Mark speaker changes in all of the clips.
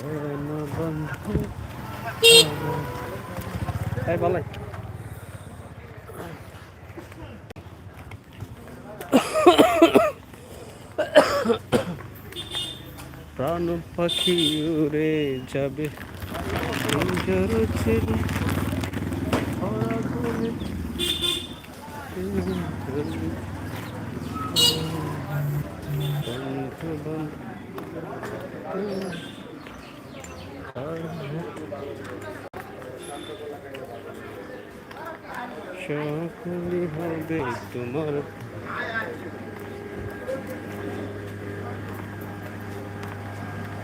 Speaker 1: কেন বন্ধু এই বলাই প্রাণ পাখি উড়ে যাবে। আগুনে বন্ধু সকলি হবে তোমার।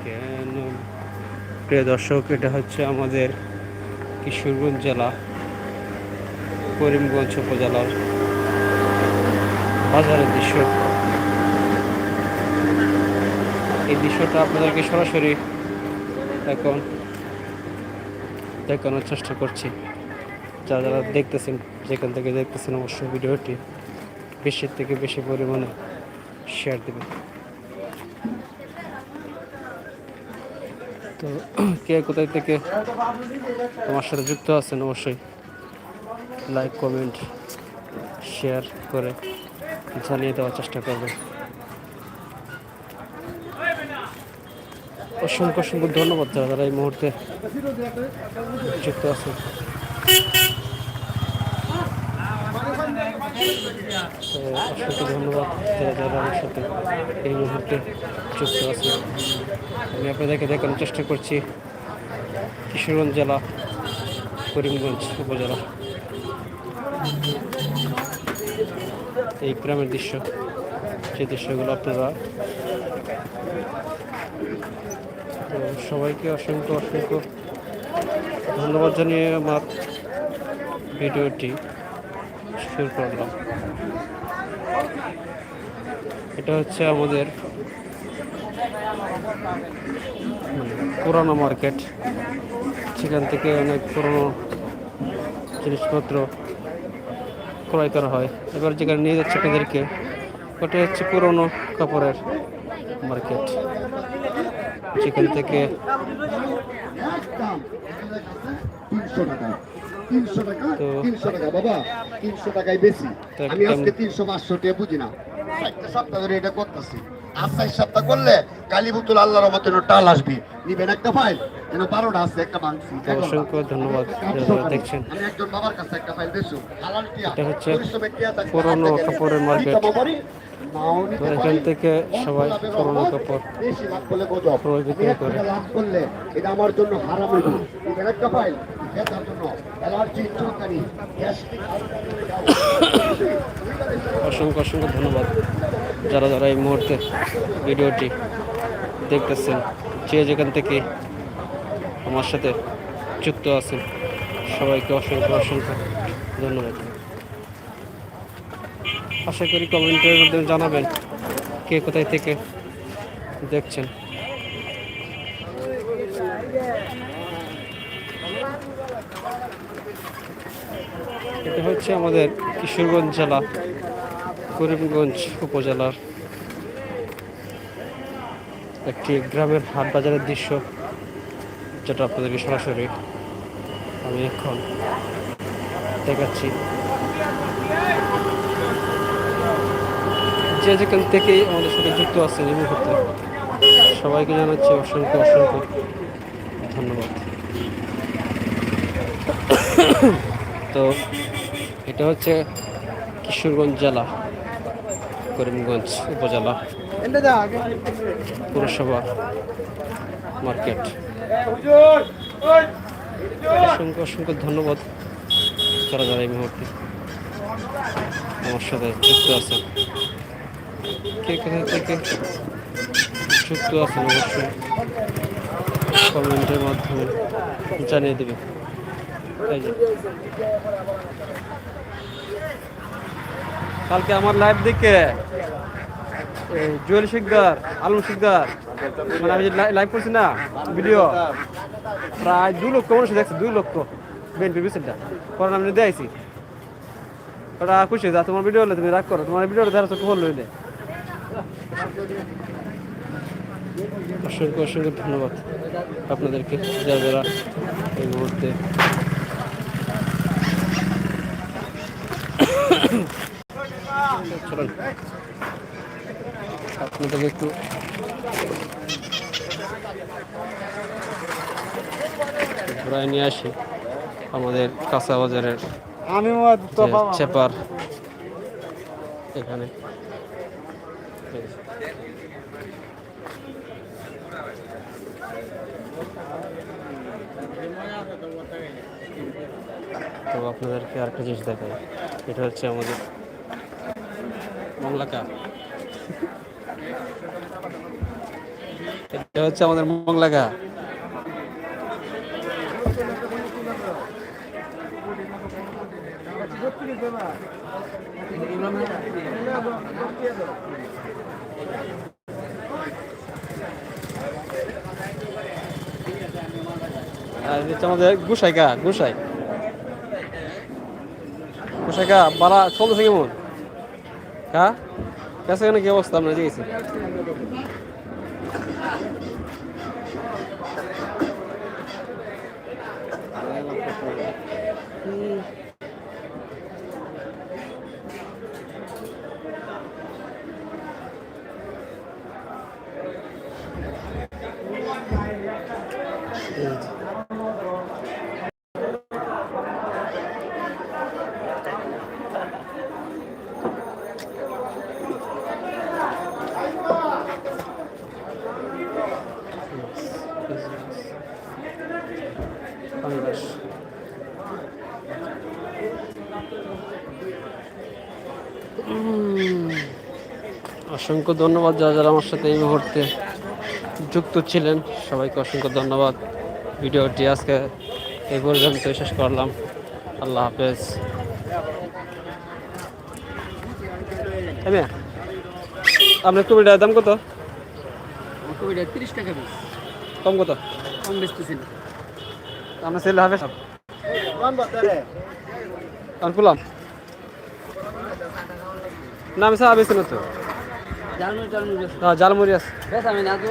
Speaker 1: কেন? প্রিয় দর্শক, এটা হচ্ছে আমাদের কিশোরগঞ্জ জেলা, করিমগঞ্জ উপজেলার বাজারের দৃশ্য। এই দৃশ্যটা আপনাদেরকে সরাসরি এখন দেখানোর চেষ্টা করছি। যারা যারা দেখতেছেন, যেখান থেকে দেখতেছেন অবশ্যই ভিডিওটি বেশি থেকে বেশি পরিমাণে শেয়ার দেবেন। তো, কে কোথায় থেকে তোমার সাথে যুক্ত আছেন অবশ্যই লাইক কমেন্ট শেয়ার করে জানিয়ে দেওয়ার চেষ্টা করবেন। অসংখ্য অসংখ্য ধন্যবাদ যারা যারা এই মুহূর্তে যুক্ত আছেন। অসংখ্য ধন্যবাদ, যারা যারা আমার সাথে এই মুহূর্তে যুক্ত আছেন। আমি আপনাদেরকে দেখানোর চেষ্টা করছি কিশোরগঞ্জ জেলা, করিমগঞ্জ উপজেলা। এই গ্রামের দৃশ্য, যে দৃশ্যগুলো আপনারা সবাইকে অসংখ্য অসংখ্য ধন্যবাদ জানিয়ে আমার ভিডিওটি শুরু করলাম এটা হচ্ছে আমাদের পুরানো মার্কেট। সেখান থেকে অনেক পুরনো জিনিসপত্র ক্রয় করা হয়। এবার যেখানে নিয়ে যাচ্ছে আপনাদেরকে, ওটা হচ্ছে পুরনো কাপড়ের মার্কেট। যেখান থেকে
Speaker 2: তিনশো টাকা তিনশো টাকা
Speaker 1: তো-
Speaker 2: তিনশো টাকা বাবা তিনশো টাকায় বেশি। আমি আজকে তিনশো পাঁচশো টাকা বুঝি না। চারটে সপ্তাহ ধরে এটা করতেছি। আর সপ্তাহ করলে কালী বুতুল আল্লাহর মতো টাল আসবি। নিবেন একটা ফাইল যেন বারোটা আছে একটা মাংসি
Speaker 1: অসংখ্য ধন্যবাদ যারা দেখছেন।
Speaker 2: আমি একজন বাবার কাছে একটা ফাইল
Speaker 1: এটা হচ্ছে পুরনো কাপড়ের মার্কেট। তো এখান থেকে সবাই পুরনো কাপড়। ক্রয় বিক্রয় করে।
Speaker 2: লাভ করলে এটা আমার জন্য হারাম নিবেন একটা ফাইল
Speaker 1: অসংখ্য অসংখ্য ধন্যবাদ যারা যারা এই মুহূর্তে ভিডিওটি দেখতেছেন, যে যেখান থেকে আমার সাথে যুক্ত আছেন, সবাইকে অসংখ্য অসংখ্য ধন্যবাদ। আশা করি কমেন্টের মাধ্যমে জানাবেন কে কোথায় থেকে দেখছেন। এটা হচ্ছে আমাদের কিশোরগঞ্জ জেলা, করিমগঞ্জ উপজেলার একটি গ্রামের হাট বাজারের দৃশ্য, যেটা আপনাদেরকে সরাসরি আমি এখন দেখাচ্ছি। যে যেখান থেকেই আমাদের সাথে যুক্ত আছেন এই মুহূর্তে, সবাইকে জানাচ্ছি অসংখ্য অসংখ্য ধন্যবাদ। তো এটা হচ্ছে কিশোরগঞ্জ জেলা, করিমগঞ্জ উপজেলা, পুরসভা মার্কেট। অসংখ্য অসংখ্য ধন্যবাদ যারা যারা এই মুহূর্তে আমার সাথে যুক্ত আছেন। কে কোথা থেকে যুক্ত আছেন অবশ্যই কমেন্টের মাধ্যমে জানিয়ে দেবে কালকে আমার লাইভ দেখে জুয়েল শিকদার, আলম শিকদার মানে আমি লাইভ করছি না ভিডিও প্রায় দু লক্ষ মানুষ দেখছে, দুই লক্ষ বিএনপি মিছিলটা পরে আমি দেখাইছি ওটা খুশি যা তোমার ভিডিও হলে তুমি রাগ করো। তোমার ভিডিও দেখা তো কখন লইলে অসংখ্য অসংখ্য ধন্যবাদ আপনাদেরকে। যারা যারা এই মুহূর্তে চলুন আপনাদেরকে একটু ঘোরায় নিয়ে আসি আমাদের কাঁচা বাজারের চেপার এখানে। তো আপনাদেরকে আরেকটা জিনিস দেখাই। এটা হচ্ছে আমাদের মংলাকা এটা হচ্ছে আমাদের মংলাকা আমাদের গুসাইকা গুসাই। গুসাইকা বাড়া চলতেছে কেমন? হ্যাঁ? কাছে কি অবস্থা আপনার দেখেছি অসংখ্য ধন্যবাদ যারা যারা আমার সাথে এই মুহূর্তে যুক্ত ছিলেন। সবাইকে অসংখ্য ধন্যবাদ। ভিডিওটি আজকে এই পর্যন্ত শেষ করলাম। আল্লাহ হাফেজ। হ্যাঁ আপনার কবিটার দাম কত?
Speaker 3: কবিটা তিরিশ টাকা
Speaker 1: কম কত?
Speaker 3: কম বেচতেছি না।
Speaker 1: আপনার সেল হবে আমি বললাম না আমি সাহা বেশি না তো হ্যাঁ জালমুড়ি আছে।
Speaker 3: বেশ আমি না